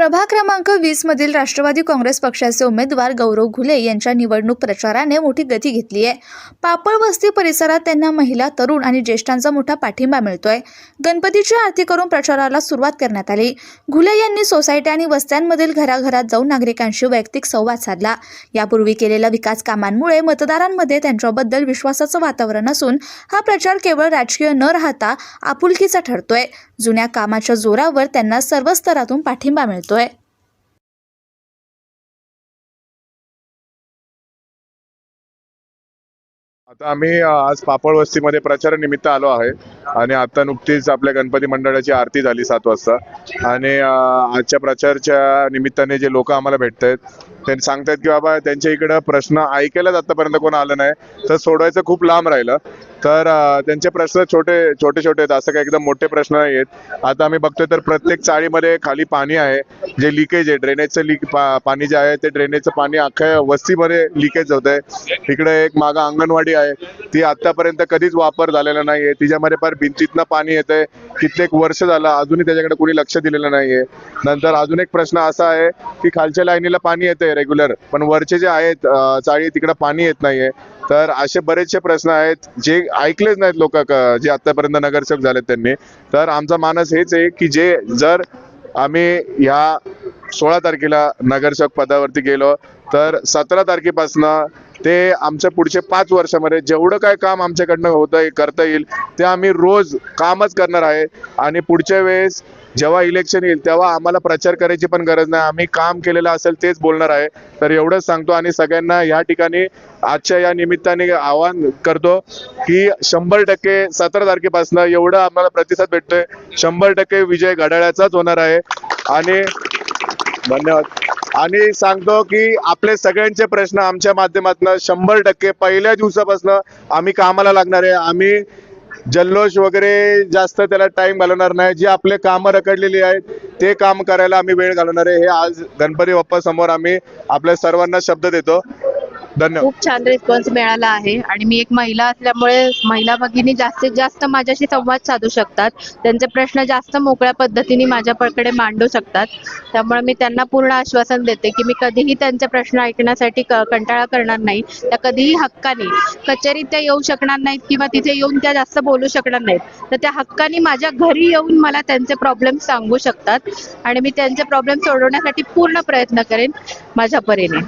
प्रभाग क्रमांक वीस मधील राष्ट्रवादी काँग्रेस पक्षाचे उमेदवार गौरव घुले यांच्या निवडणूक प्रचाराने मोठी गती घेतली आहे. पापळ वस्ती परिसरात त्यांना महिला तरुण आणि ज्येष्ठांचा मोठा पाठिंबा मिळतोय. गणपतीची आरती करून प्रचाराला सुरुवात करण्यात आली. घुले यांनी सोसायटी आणि वस्त्यांमधील घराघरात जाऊन नागरिकांशी वैयक्तिक संवाद साधला. यापूर्वी केलेल्या विकास कामांमुळे मतदारांमध्ये त्यांच्याबद्दल विश्वासाचं वातावरण असून हा प्रचार केवळ राजकीय न राहता आपुलकीचा ठरतोय. जुन्या कामाच्या जोरावर त्यांना सर्व स्तरातून पाठिंबा मिळतो मिळतोय आता आम्ही आज पापड वस्तीमध्ये प्रचारानिमित्त आलो आहे. आणि आता नुकतीच आपल्या गणपती मंडळाची आरती झाली सात वाजता. आणि आजच्या प्रचारच्या निमित्ताने जे लोक आम्हाला भेटत आहेत ते सांगतायत की बाबा त्यांच्या इकडं प्रश्न ऐकायलाच आतापर्यंत कोण आलं नाही. तर सोडवायचं खूप लांब राहिलं. तर त्यांचे प्रश्न छोटे छोटे छोटे आहेत. असं काही एकदम मोठे प्रश्न नाही आहेत आता आम्ही बघतोय तर प्रत्येक चाळीमध्ये खाली पाणी आहे. जे लिकेज आहे ड्रेनेजचं लीक पाणी जे आहे ते ड्रेनेजचं पाणी अख्ख्या वस्तीमध्ये लिकेज होत आहे इकडे एक मागं अंगणवाडी आहे. ती आतापर्यंत कधीच वापर झालेला नाहीये. तिच्यामध्ये फार भिंतीतनं पाणी येतंय. कित्येक वर्ष झालं अजूनही त्याच्याकडे कोणी लक्ष दिलेलं नाहीये. नंतर अजून एक प्रश्न असा आहे की खालच्या लाईनीला पाणी येतंय रेग्युलर पण वरचे जे आहेत चाळी तिकडे पाणी येत नाहीये. तर असे बरेचसे प्रश्न आहेत. जे ऐकलेच नाहीत लोक जे आतापर्यंत नगरसेवक झालेत त्यांनी. तर आमचा मानस हेच आहे की जे जर आम्ही ह्या सोळा तारखेला नगरसेवक पदावरती गेलो तर सतरा तारखेपासनं ते आमच्या पुढचे पाच वर्षामध्ये जेवढं काय काम आमच्याकडनं होतं करता येईल ते आम्ही रोज कामच करणार आहे. आणि पुढच्या वेळेस जेव्हा इलेक्शन येईल तेव्हा आम्हाला प्रचार करायची पण गरज नाही. आम्ही काम केलेलं असेल तेच बोलणार आहे. तर एवढंच सांगतो आणि सगळ्यांना या ठिकाणी आजच्या या निमित्ताने आवाहन करतो की शंभर टक्के सतरा तारखेपासनं एवढं आम्हाला प्रतिसाद भेटतोय. शंभर टक्के विजय घड्याळाचाच होणार आहे. आणि धन्यवाद. आणि सांगतो की आपले सगळ्यांचे प्रश्न आमच्या माध्यमातून शंभर टक्के पहिल्या दिवसापासून आम्ही कामाला लागणार आहे. आम्ही जल्लोष वगैरे जास्त त्याला टाइम घालवणार नाही. जी आपले कामं रखडलेली आहेत ते काम करायला आम्ही वेळ घालवणार आहे. हे आज गणपती बाप्पा समोर आम्ही आपल्या सर्वांना शब्द देतो. धन्यवाद. खूप छान रिस्पॉन्स मिळाला आहे. आणि मी एक महिला असल्यामुळे महिला भगिनी जास्तीत जास्त माझ्याशी संवाद साधू शकतात. त्यांचे प्रश्न जास्त मोकळ्या पद्धतीने माझ्याकडे मांडू शकतात. त्यामुळे मी त्यांना पूर्ण आश्वासन देते की मी कधीही त्यांचे प्रश्न ऐकण्यासाठी कंटाळा करणार नाही. त्या कधीही हक्काने कचेरीत त्या येऊ शकणार नाहीत किंवा तिथे येऊन त्या जास्त बोलू शकणार नाहीत. तर त्या हक्काने माझ्या घरी येऊन मला त्यांचे प्रॉब्लेम सांगू शकतात. आणि मी त्यांचे प्रॉब्लेम सोडवण्यासाठी पूर्ण प्रयत्न करेन माझ्या परीने.